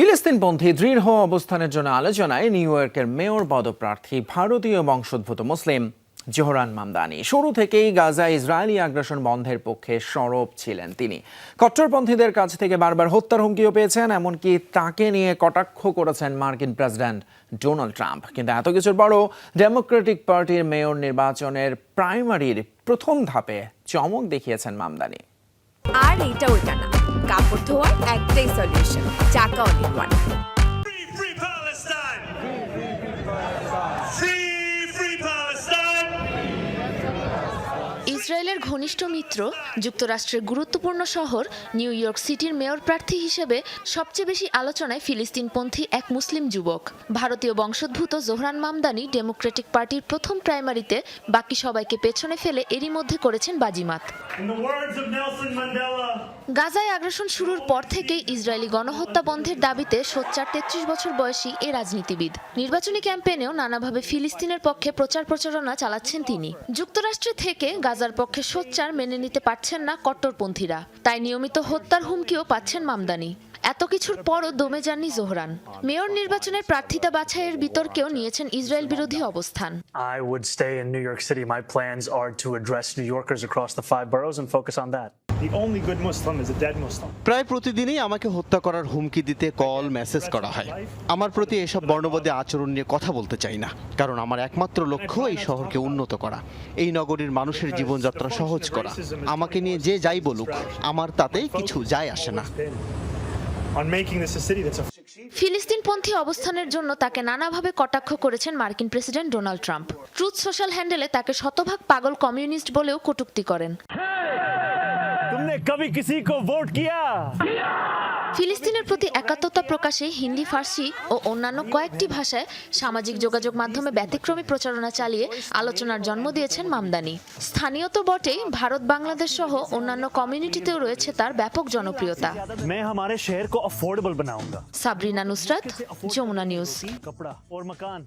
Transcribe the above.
ফিলিস্তিনপন্থী দৃঢ় অবস্থানের জন্য আলোচনায় নিউ ইয়র্কের মেয়র পদপ্রার্থী ভারতীয় বংশোদ্ভূত মুসলিম জোহরান মামদানি। শুরু থেকেই গাজা ইসরায়েলি আগ্রাসন বন্ধের পক্ষে সরব ছিলেন তিনি। কট্টরপন্থীদের কাছ থেকে বারবার হত্যার হুমকিও পেয়েছেন, এমনকি তাকে নিয়ে কটাক্ষ করেছেন মার্কিন প্রেসিডেন্ট ডোনাল্ড ট্রাম্প। কিন্তু এত কিছুর পরও ডেমোক্রেটিক পার্টির মেয়র নির্বাচনের প্রাইমারির প্রথম ধাপে চমক দেখিয়েছেন মামদানি। আর এইটা ওইটা না। কাপড় ধোয়ার একটাই সলিউশন চাকা অনেক ওয়ান! ইসরায়েলের ঘনিষ্ঠ মিত্র যুক্তরাষ্ট্রের গুরুত্বপূর্ণ শহর নিউ ইয়র্ক সিটির মেয়র প্রার্থী হিসেবে সবচেয়ে বেশি আলোচনায় ফিলিস্তিনপন্থী এক মুসলিম যুবক। ভারতীয় বংশোদ্ভূত জোহরান মামদানি ডেমোক্রেটিক পার্টির প্রথম প্রাইমারিতে বাকি সবাইকে পেছনে ফেলে এরই মধ্যে করেছেন বাজিমাত। গাজায় আগ্রাসন শুরুর পর থেকেই ইসরায়েলি গণহত্যা বন্ধের দাবিতে সোচ্চার তেত্রিশ বছর বয়সী এ রাজনীতিবিদ। নির্বাচনী ক্যাম্পেনেও নানাভাবে ফিলিস্তিনের পক্ষে প্রচার প্রচারণা চালাচ্ছেন তিনি। যুক্তরাষ্ট্রে থেকে গাজার পক্ষে সোচ্চার মেনে নিতে পারছেন না কট্টরপন্থীরা। তাই নিয়মিত হত্যার হুমকিও পাচ্ছেন মামদানি। এত কিছুর পরও দমে যাননি জোহরান। মেয়র নির্বাচনের প্রার্থিতা বাছাইয়ের বিতর্কেও নিয়েছেন ইসরায়েল বিরোধী অবস্থান। I would stay in New York City. My plans are to address New Yorkers across the five boroughs. The only good Muslim is a dead Muslim. প্রায় প্রতিদিনই আমাকে হত্যা করার হুমকি দিতে কল মেসেজ করা হয়। আমার প্রতি এসব বর্ণবাদী আচরণ নিয়ে কথা বলতে চাই না কারণ আমার একমাত্র লক্ষ্য এই শহরকে উন্নত করা এই নগরীর মানুষের জীবনযাত্রা সহজ করা। আমাকে নিয়ে যে যাই বলুক আমার তাতে কিছু যায় আসে না। ফিলিস্তিনপন্থী অবস্থানের জন্য তাকে নানাভাবে কটাক্ষ করেছেন মার্কিন president Donald Trump. Truth Social হ্যান্ডেলে তাকে শতভাগ পাগল কমিউনিস্ট বলেও কটূক্তি করেন। तुमने कभी किसी को वोट किया ফিলিস্তিনের প্রতি একাত্মতা প্রকাশে হিন্দি ফার্সি ও অন্যান্য কয়েকটি ভাষায় সামাজিক যোগাযোগ মাধ্যমে ব্যতিক্রমী প্রচারণা চালিয়ে আলোচনার জন্ম দিয়েছেন মামদানি স্থানীয় তো বটেই ভারত বাংলাদেশ সহ অন্যান্য কমিউনিটিতেও রয়েছে তার ব্যাপক জনপ্রিয়তা मैं हमारे शहर को अफोर्डेबल बनाऊंगा সাবরিনা নুসরাত যমুনা নিউজ कपड़ा और मकान